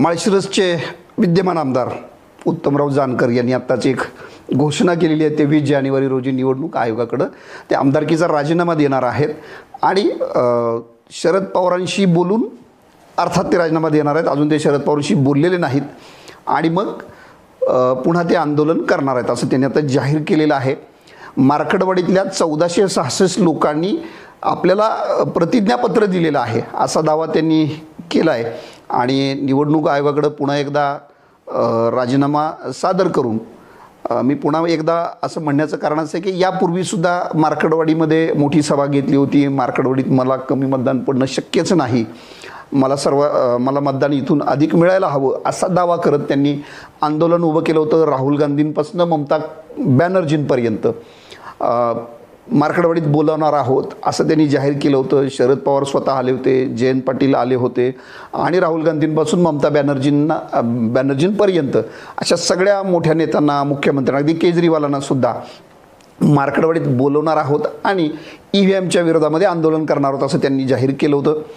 माळशिरसचे विद्यमान आमदार उत्तमराव जानकर यांनी आत्ताच एक घोषणा केलेली आहे तेवीस जानेवारी रोजी निवडणूक आयोगाकडं. ते आमदारकीचा राजीनामा देणार आहेत आणि शरद पवारांशी बोलून अर्थात ते राजीनामा देणार आहेत. अजून ते शरद पवारांशी बोललेले नाहीत. आणि मग पुन्हा ते आंदोलन करणार आहेत असं त्यांनी आता जाहीर केलेलं आहे. मार्कडवाडीतल्या चौदाशे सहासष्ट लोकांनी आपल्याला प्रतिज्ञापत्र दिलेलं आहे असा दावा त्यांनी केला आहे आणि निवडणूक आयोगाकडं पुन्हा एकदा राजीनामा सादर करून मी पुन्हा एकदा असं म्हणण्याचं कारण असं आहे की यापूर्वीसुद्धा मार्कडवाडीमध्ये मोठी सभा घेतली होती. मार्कडवाडीत मला कमी मतदान पडणं शक्यच नाही. मला सर्व मला मतदान इथून अधिक मिळायला हवं असा दावा करत त्यांनी आंदोलन उभं केलं होतं राहुल गांधींपासून ममता बॅनर्जींपर्यंत. मार्कडवाडीत बोलावणार आहोत असं त्यांनी जाहीर केलं होतं. शरद पवार स्वतः आले होते जयंत पाटील आले होते आणि राहुल गांधींपासून ममता बॅनर्जींना बॅनर्जींपर्यंत अशा सगळ्या मोठ्या नेत्यांना मुख्यमंत्र्यांना अगदी केजरीवालांना सुद्धा मार्कडवाडीत बोलवणार आहोत आणि ई व्ही एमच्या विरोधामध्ये आंदोलन करणार आहोत असं त्यांनी जाहीर केलं होतं.